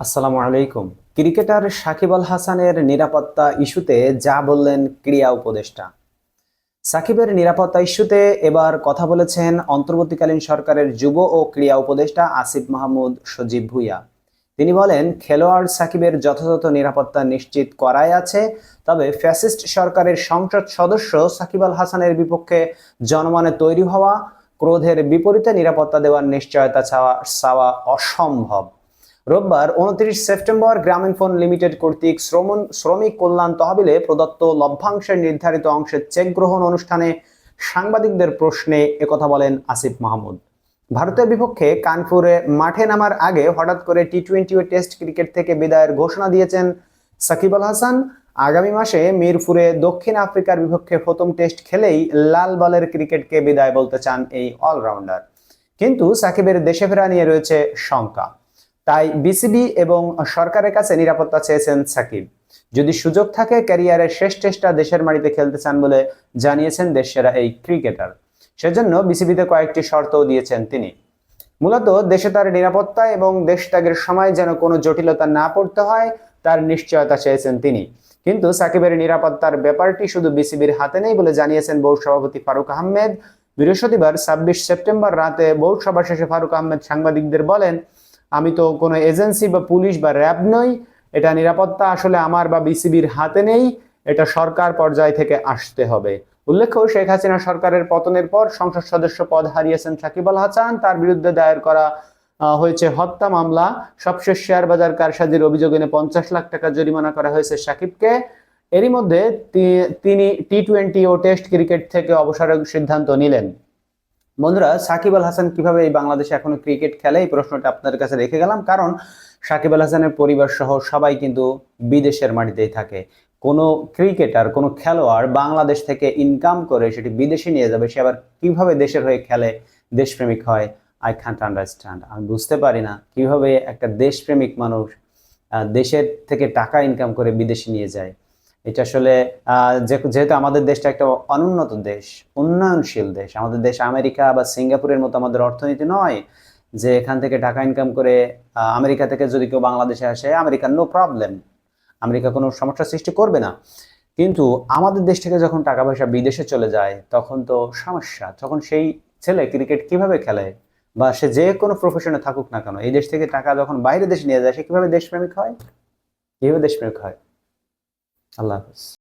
আসসালামু আলাইকুম। ক্রিকেটার সাকিব আল হাসানের নিরাপত্তা ইস্যুতে যা বললেন ক্রীড়া উপদেষ্টা। সাকিবের নিরাপত্তা ইস্যুতে এবার কথা বলেছেন অন্তর্বর্তীকালীন সরকারের যুব ও ক্রীড়া উপদেষ্টা আসিফ মাহমুদ সজীব ভুইয়া। তিনি বলেন, খেলোয়াড় সাকিবের যথাযথ নিরাপত্তা নিশ্চিত করাই আছে, তবে ফ্যাসিস্ট সরকারের সংসদ সদস্য সাকিব আল হাসানের বিপক্ষে জনমনে তৈরি হওয়া, ক্রোধের বিপরীতে নিরাপত্তা দেওয়ার নিশ্চয়তা চাওয়া চাওয়া অসম্ভব। রোববার উনত্রিশ সেপ্টেম্বর গ্রামীণফোন লিমিটেড কর্তৃক শ্রমণ শ্রমিক কল্যাণ তহবিলে প্রদত্ত লভ্যাংশের নির্ধারিত অংশের চেক গ্রহণ অনুষ্ঠানে সাংবাদিকদের প্রশ্নে একথা বলেন আসিফ মাহমুদ। ভারতের বিপক্ষে কানপুরে মাঠে নামার আগে হঠাৎ করে টি টোয়েন্টি ও টেস্ট ক্রিকেট থেকে বিদায়ের ঘোষণা দিয়েছেন সাকিব আল হাসান। আগামী মাসে মিরপুরে দক্ষিণ আফ্রিকার বিপক্ষে প্রথম টেস্ট খেলেই লাল বলের ক্রিকেটকে বিদায় বলতে চান এই অলরাউন্ডার। কিন্তু সাকিবের দেশে ফেরা নিয়ে রয়েছে শঙ্কা। তাই বিসিবি এবং সরকারের কাছে নিরাপত্তা চেয়েছেন সাকিব। যদি সুযোগ থাকে, ক্যারিয়ারের শেষ টেস্টটা দেশের মাটিতে খেলতে চান বলে জানিয়েছেন দেশসেরা এই ক্রিকেটার। সেজন্য বিসিবিতে কয়েকটি শর্তও দিয়েছেন তিনি। মূলত দেশে তার নিরাপত্তা এবং দেশ ত্যাগের সময় যেন কোনো জটিলতা না পড়তে হয়, তার নিশ্চয়তা চেয়েছেন তিনি। কিন্তু সাকিবের নিরাপত্তার ব্যাপারটি শুধু বিসিবির হাতে নেই বলে জানিয়েছেন বোর্ড সভাপতি ফারুক আহমেদ। বৃহস্পতিবার ছাব্বিশ সেপ্টেম্বর রাতে বোর্ড সভা শেষে ফারুক আহমেদ সাংবাদিকদের বলেন আমি তো কোনো এজেন্সি বা পুলিশ বা র্যাব নই। এটা নিরাপত্তা আসলে আমার বা বিসিবির হাতে নেই। এটা সরকার পর্যায় থেকে আসতে হবে। উল্লেখ্য, শেখ হাসিনা সরকারের পতনের পর সংসদ সদস্য পদ হারিয়েছেন সাকিব আল হাসান। তার বিরুদ্ধে দায়ের করা হয়েছে হত্যা মামলা। সবশেষ শেয়ার বাজার কারসাজির অভিযোগ এনে পঞ্চাশ লাখ টাকা জরিমানা করা হয়েছে সাকিবকে। এরই মধ্যে তিনি টি টোয়েন্টি ও টেস্ট ক্রিকেট থেকে অবসরের সিদ্ধান্ত নিলেন। বন্ধুরা, সাকিব আল হাসান কীভাবে এই বাংলাদেশে এখনও ক্রিকেট খেলে, এই প্রশ্নটা আপনাদের কাছে রেখে গেলাম। কারণ সাকিব আল হাসানের পরিবার সহ সবাই কিন্তু বিদেশের মাটিতেই থাকে। কোনো ক্রিকেটার, কোনো খেলোয়াড় বাংলাদেশ থেকে ইনকাম করে সেটি বিদেশে নিয়ে যাবে, সে আবার কীভাবে দেশের হয়ে খেলে? দেশপ্রেমিক হয়, আই ক্যান্ট আন্ডারস্ট্যান্ড আমি বুঝতে পারি না কীভাবে একটা দেশপ্রেমিক মানুষ দেশের থেকে টাকা ইনকাম করে বিদেশে নিয়ে যায়। এটা আসলে যেহেতু আমাদের দেশটা একটা অনুন্নত দেশ, উন্নয়নশীল দেশ, আমাদের দেশ আমেরিকা বা সিঙ্গাপুরের মতো আমাদের অর্থনীতি নয় যে এখান থেকে টাকা ইনকাম করে আমেরিকা থেকে যদি কেউ বাংলাদেশে আসে আমেরিকার নো প্রবলেম আমেরিকা কোনো সমস্যা সৃষ্টি করবে না। কিন্তু আমাদের দেশ থেকে যখন টাকা পয়সা বিদেশে চলে যায়, তখন তো সমস্যা, তখন সেই ছেলে ক্রিকেট কীভাবে খেলে? বা সে যে কোনো প্রফেশনে থাকুক না কেন, এই দেশ থেকে টাকা যখন বাইরে দেশে নিয়ে যায়, সে কীভাবে দেশপ্রেমিক হয়? কীভাবে দেশপ্রেমিক হয়? আল্লাহ হাফিজ